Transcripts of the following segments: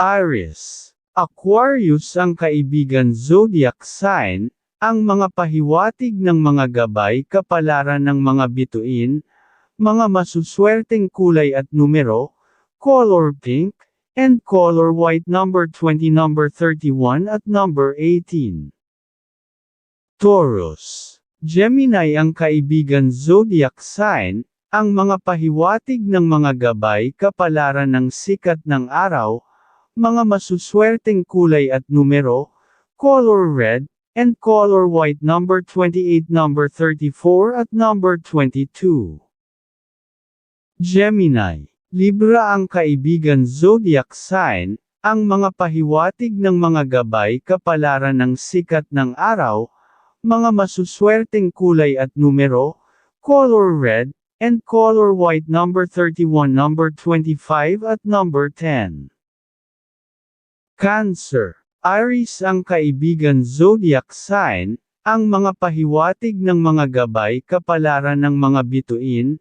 Aries. Aquarius ang kaibigan zodiac sign, ang mga pahiwatig ng mga gabay kapalaran ng mga bituin, mga masuswerteng kulay at numero, color pink, and color white number 20 number 31 at number 18. Taurus. Gemini ang kaibigan zodiac sign, ang mga pahiwatig ng mga gabay kapalaran ng sikat ng araw, mga masuswerteng kulay at numero, color red, and color white number 28 number 34 at number 22. Gemini. Libra ang kaibigan zodiac sign, ang mga pahiwatig ng mga gabay kapalaran ng sikat ng araw, mga masuswerteng kulay at numero, color red, and color white number 31 number 25 at number 10. Cancer. Aries ang kaibigan zodiac sign, ang mga pahiwatig ng mga gabay kapalaran ng mga bituin,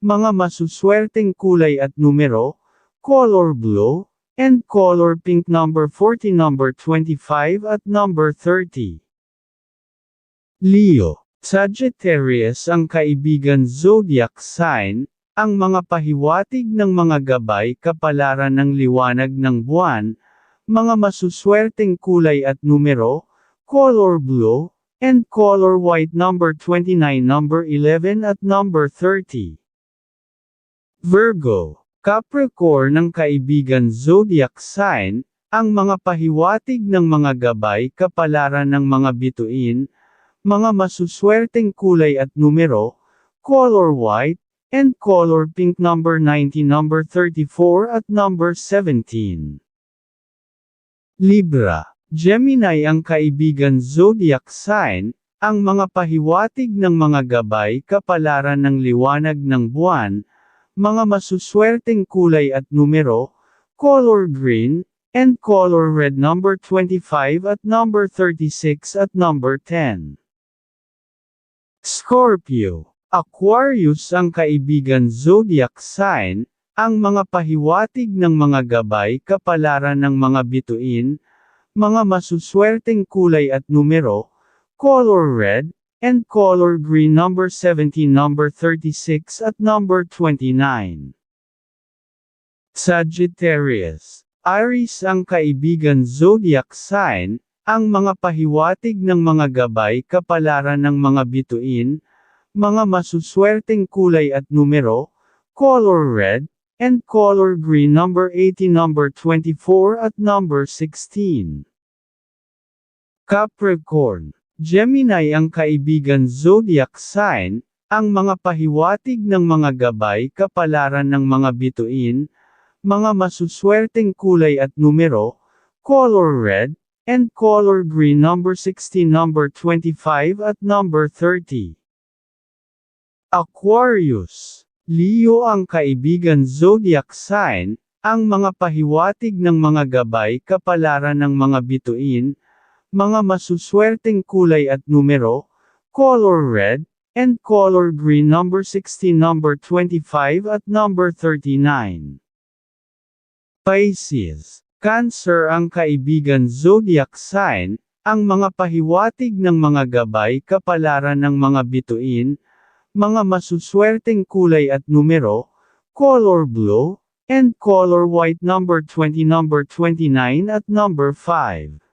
mga masuswerteng kulay at numero, color blue, and color pink number 40 number 25 at number 30. Leo, Sagittarius ang kaibigan zodiac sign, ang mga pahiwatig ng mga gabay kapalaran ng liwanag ng buwan, mga masuswerteng kulay at numero, color blue, and color white number 29 number 11 at number 30. Virgo, Capricorn ng kaibigan zodiac sign, ang mga pahiwatig ng mga gabay kapalaran ng mga bituin, mga masuswerteng kulay at numero, color white, and color pink number 90 number 34 at number 17. Libra, Gemini ang kaibigan zodiac sign, ang mga pahiwatig ng mga gabay kapalaran ng liwanag ng buwan, mga masuswerteng kulay at numero, color green, and color red number 25 at number 36 at number 10. Scorpio, Aquarius ang kaibigan zodiac sign, ang mga pahiwatig ng mga gabay kapalaran ng mga bituin, mga masuswerteng kulay at numero, color red, and color green number 17 number 36 at number 29. Sagittarius. Aries ang kaibigan zodiac sign, ang mga pahiwatig ng mga gabay kapalaran ng mga bituin, mga masuswerteng kulay at numero, color red, and color green number 80 number 24 at number 16. Capricorn. Gemini ang kaibigan zodiac sign, ang mga pahiwatig ng mga gabay kapalaran ng mga bituin, mga masuswerteng kulay at numero, color red, and color green number 16 number 25 at number 30. Aquarius. Leo ang kaibigan zodiac sign, ang mga pahiwatig ng mga gabay kapalaran ng mga bituin, mga masuswerteng kulay at numero, color red, and color green number 16 number 25 at number 39. Pisces, Cancer ang kaibigan zodiac sign, ang mga pahiwatig ng mga gabay kapalaran ng mga bituin, mga masuswerteng kulay at numero, color blue, and color white number 20 number 29 at number 5.